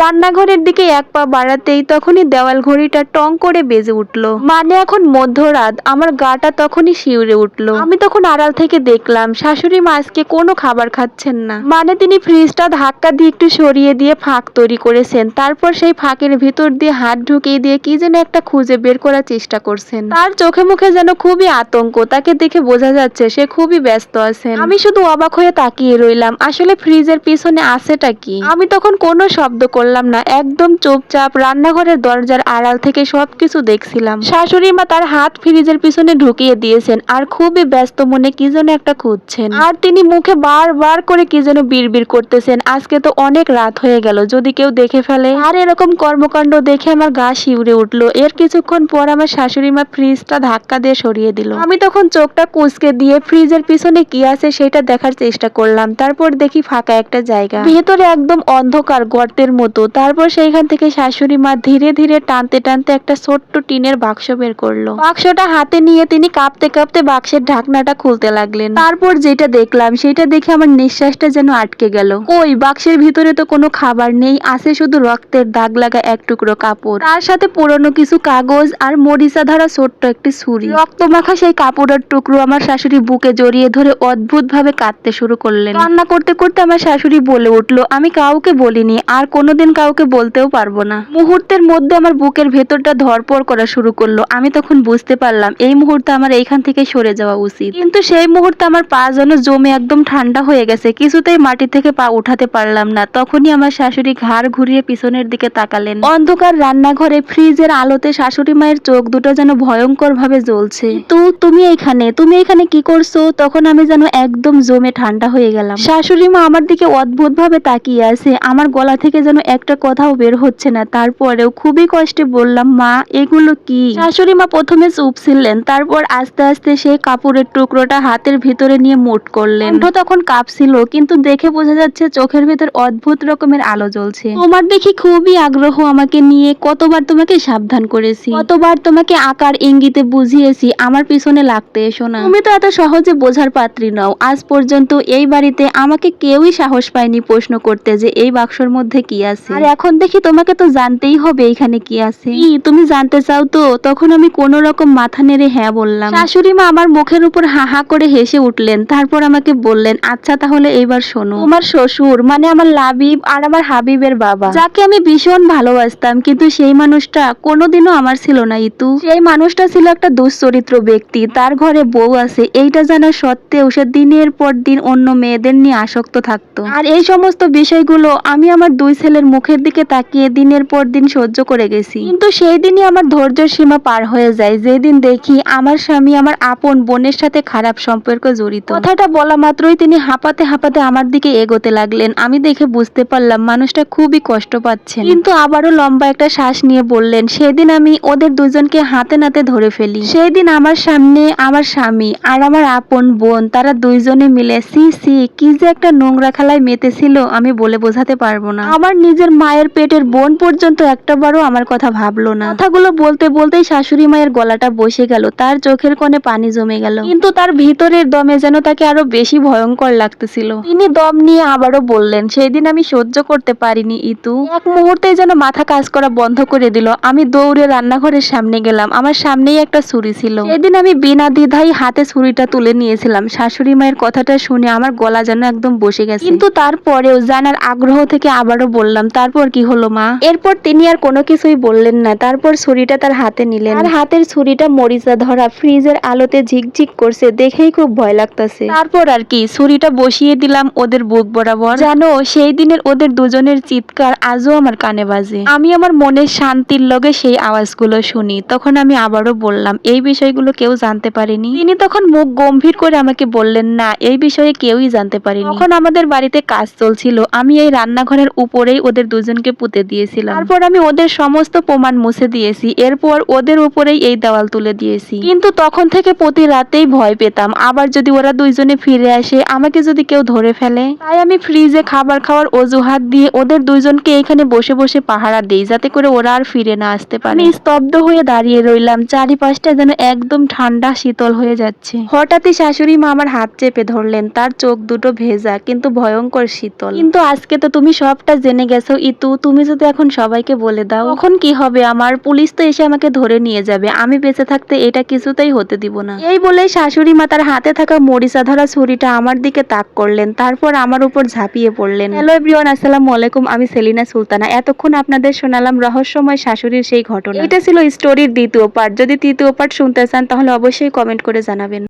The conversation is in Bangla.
রান্নাঘরের দিকে এক পা বাড়াতেই তখনই দেওয়াল ঘড়িটা টং করে বেজে উঠল। মানে এখন মধ্যরাত, আমার গাটা তখনই শিউরে উঠল। আমি তখন আড়াল থেকে দেখলাম, শাশুড়ি মা আজকে কোনো খাবার খাচ্ছেন না। মানে তিনি ফ্রিজটা ধাক্কা দিয়ে একটু সরিয়ে দিয়ে ফাঁক তৈরি করেছেন। তারপর সেই ফাঁকের ভিতর দিয়ে হাত ঢুকিয়ে দিয়ে কি যেন একটা খুঁজে বের করার চেষ্টা করছেন। তার চোখে মুখে যেন খুবই আতঙ্ক, তাকে দেখে বোঝা যাচ্ছে সে খুবই ব্যস্ত আছেন। আমি শুধু অবাক হয়ে তাকিয়ে রইলাম, আসলে ফ্রিজের পিছনে আছেটা কি? আমি তখন কোনো শব্দ করলাম না, একদম চুপচাপ রান্নাঘরের দরজার আড়াল থেকে সবকিছু দেখছিলাম। শাশুড়ি মা তার হাত ফ্রিজের পিছনে ঢুকিয়ে দিয়েছেন আর খুবই ব্যস্ত মনে কি যেন একটা খুঁজছেন। আর তিনি মুখে বারবার করে কি যেন বিড়বিড় করতেছেন। আজকে তো অনেক রাত হয়ে গেল, যদি কেউ দেখে ফেলে। আর এরকম কর্মকাণ্ড দেখে আমার গা শিউরে উঠল। এর কিছুক্ষণ পর আমার শাশুড়ি মা ফ্রিজটা ধাক্কা দিয়ে সরিয়ে দিল। আমি তখন চোখটা কুচকে দিয়ে ফ্রিজের পিছনে কি আছে সেটা দেখার চেষ্টা করলাম। তারপর দেখি ফাঁকা একটা জায়গা। ভেতরে একদম অন্ধকার গর্তের মতো তারপর সেইখান থেকে শাশুড়ি মা ধীরে ধীরে টানতে টানতে একটা ছোট্ট টিনের বাক্স বের করল। বাক্সটা হাতে নিয়ে তিনি কাঁপতে কাঁপতে বাক্সের ঢাকনাটা খুলতে লাগলেন। তারপর যেটা দেখলাম, সেটা দেখে আমার নিঃশ্বাসটা যেন আটকে গেল। ওই বাক্সের ভিতরে তো কোনো খাবার নেই, আছে শুধু রক্তের দাগ লাগা এক টুকরো কাপড়। তার সাথে পুরনো কিছু কাগজ আর মরিচা ধরা ছোট্ট একটি ছুরি। রক্ত মাখা সেই কাপড়ের টুকরো আমার শাশুড়ি বুকে জড়িয়ে ধরে অদ্ভুত ভাবে কাঁদতে শুরু করলেন। কান্না করতে করতে আমার শাশুড়ি বলে উঠল, আমি কাউকে বলিনি, আর কোনোদিন কাউকে বলতেও পারব না। মুহূর্তের মধ্যে আমার বুকের ভেতরটা ধরপড় করা শুরু করল। আমি তখন বুঝতে পারলাম, এই মুহূর্তে আমার এইখান থেকে সরে যাওয়া উচিত। কিন্তু সেই মুহূর্তে আমার পা যেন জমে একদম ঠান্ডা হয়ে গেছে, কিছুতেই মাটি থেকে পা উঠাতে পারলাম না। তখনই আমার শাশুড়ি ঘাড় ঘুরিয়ে পিছনের দিকে তাকালেন। অন্ধকার রান্নাঘরে ফ্রিজের আলোতে শাশুড়ি মায়ের চোখ দুটো যেন ভয়ঙ্কর ভাবে জ্বলছে। তো, তুমি এখানে? তুমি এখানে কি করছ? তখন আমি যেন একদম জমে ঠান্ডা হয়ে গেলাম। শাশুড়ি মা আমার দিকে অদ্ভুত ভাবে তাকিয়ে আছে। আমার গলা থেকে যেন একটা কথাও বের হচ্ছে না। তারপরেও খুবই কষ্টে বললাম, মা, এগুলো কি? শাশুড়ি মা প্রথমে চুপ ছিলেন, তারপর আস্তে আস্তে সেই কাপড়ের টুকরোটা হাতের ভিতরে নিয়ে মুট করলেন। তখন কাঁপছিল, কিন্তু দেখে বোঝা যাচ্ছে চোখের ভেতর অদ্ভুত রকমের আলো জ্বলছে। তোমার দেখি খুবই আগ্রহ আমাকে নিয়ে, কতবার তোমাকে সাবধান করেছি, কতবার তোমাকে আকার ইঙ্গিতে বুঝিয়েছি, আমার পিছনে লাগতে এসো না। তুমি তো এত সহজে বোঝার পাত্রী নও, আজ পর্যন্ত এই বাড়িতে আমাকে কেউই সাহস পায়নি প্রশ্ন করতে যে এই বাক্সর মধ্যে কি আছে। আর এখন দেখি তোমাকে তো জানতেই হবে এখানে কি আছে। কি তুমি জানতে চাও তো তখন আমি কোনো রকম মাথা নেড়ে হ্যাঁ বললাম। শাশুড়ি মা আমার মুখের উপর হা হা করে হেসে উঠলেন তারপর আমাকে বললেন আচ্ছা তাহলে এইবার শোনো। তোমার শ্বশুর মানে আমার লাবিব আর আমার হাবিবের বাবা। যাকে আমি ভীষণ ভালোবাসতাম কিন্তু সেই মানুষটা কোনোদিনও আমার ছিল না ইতু। সেই মানুষটা ছিল একটা দুশ্চরিত্র ব্যক্তি তার ঘরে বউ আছে এইটা জানা সত্ত্বেও সে দিনের পর দিন অন্য মেয়েদের নিয়ে আসক্ত থাকতো। আর এই সমস্ত বিষয়গুলো আমি আমার দুই ছেলের মুখের দিকে তাকিয়ে দিনের পর দিন সহ্য করে গেছি। কিন্তু সেই দিনই আমার ধৈর্যের সীমা পার হয়ে যায়। যেদিন দেখি আমার স্বামী আমার আপন বোনের সাথে খারাপ সম্পর্ক জড়িত। কথাটা বলা মাত্রই তিনি হাঁপাতে হাঁপাতে আমার দিকে এগোতে লাগলেন। আমি দেখে বুঝতে পারলাম মানুষটা খুবই কষ্ট পাচ্ছেন কিন্তু আবারও লম্বা একটা শ্বাস নিয়ে বললেন, সেদিন আমি ওদের দুজনকে হাতে নাতে ধরে ফেলি। সেই দিন আমার সামনে আমার স্বামী আর আমার আপন বোন, তারা দুইজনে মিলে সি সি কি যে একটা নোংরা খেলায় মেতেছিল, আমি বলে বোঝাতে পারব না। আমার নিজের মায়ের পেটের বোন পর্যন্ত একটাবারও আমার কথা ভাবলো না। কথাগুলো বলতে বলতেই শাশুড়ি মায়ের গলাটা বসে গেল, তার চোখের কোণে পানি জমে গেল। কিন্তু তার ভিতরের দমে যেন তাকে আরও বেশি ভয়ঙ্কর লাগতেছিল। তিনি দম নিয়ে আবারও বললেন সেই দিন আমি সহ্য করতে পারিনি, ইতু। এক মুহূর্তে যেন মাথা কাজ করা বন্ধ করে দিল। আমি দৌড়ে রান্নাঘরের সামনে গেলাম। আমার সামনেই একটা ছুরি ছিল। সেদিন আমি বিনা দ্বিধাই হাতে ছুরিটা তুলে নিয়েছিলাম। শাশুড়ি মায়ের কথাটা শুনে আমার গলা যেন একদম বসে গেছে। কিন্তু তারপরেও জানার আগ্রহ থেকে আবারও বললাম তারপর কি হলো মা? এরপর তিনি আর কোনো কিছুই বললেন না। তারপর ছুরিটা তার হাতে নিলেন। আর হাতের ছুরিটা মরিচা ধরা ফ্রিজের আলোতে ঝিকঝিক করছে দেখেই খুব ভয় লাগতাছে। তারপর আর কি ছুরিটা বসিয়ে দিলাম ওদের বুক বরাবর। জানো সেই দিনের ওদের দুজনের চিৎকার আজও আমার কানে বাজে। আমি আমার মনের শান্তির লগে সেই আওয়াজগুলো শুনি। তখন আমি আবারও বললাম এই বিষয়গুলো কেউ জানতে পারেনি? তিনি তখন মুখ গম্ভীর করে আমাকে বললেন না এই বিষয়ে কেউই জানতে পারেনি। তখন আমাদের বাড়িতে কাজ চলছিল। আমি এই রান্নাঘরের উপরেই ওদের দুজনকে পুঁতে দিয়েছিলাম। তারপর আমি ওদের সমস্ত প্রমাণ মুছে দিয়েছি। এরপর ওদের উপরেই এই দেওয়াল তুলে দিয়েছি। কিন্তু তখন থেকে প্রতি রাতেই ভয় পেতাম। আবার যদি ওরা দুইজনে ফিরে আসে, আমাকে যদি কেউ ধরে ফেলে। তাই আমি ফ্রিজে খাবার খাওয়ার অজুহাত দিয়ে ওদের দুইজনকে এখানে বসে বসে পাহারা দিই, যাতে করে ওরা আর ফিরে না আসতে পারে। আমি স্তব্ধ হয়ে দাঁড়িয়ে রইলাম। চারিপাশটা যেন একদম ঠান্ডা, শীতল হয়ে যাচ্ছে। হঠাৎই শাশুড়ি মা আমার হাত চেপে ধরলেন। তার চোখ দুটো ভেজা, কিন্তু ভয়ঙ্কর শীতল। কিন্তু আজকে তো তুমি সবটা জেনে গেছো। আছো ইতু, তুমি যদি এখন সবাইকে বলে দাও, তখন কি হবে? আমার পুলিশ তো এসে আমাকে ধরে নিয়ে যাবে। আমি বেঁচে থাকতে এটা কিছুতেই হতে দিব না। এই বলে শাশুড়ি মা তার হাতে থাকা মরিচা ধরা ছুরিটা আমার দিকে তাক করলেন। তারপর আমার উপর ঝাঁপিয়ে পড়লেন। হ্যালো এভরিওয়ান, আসসালামু আলাইকুম। আমি সেলিনা সুলতানা। এতক্ষণ আপনাদের শোনালাম রহস্যময় শাশুড়ির সেই ঘটনা। এটা ছিল স্টোরির দ্বিতীয় পার্ট। যদি তৃতীয় পার্ট শুনতে চান, তাহলে অবশ্যই কমেন্ট করে জানাবেন।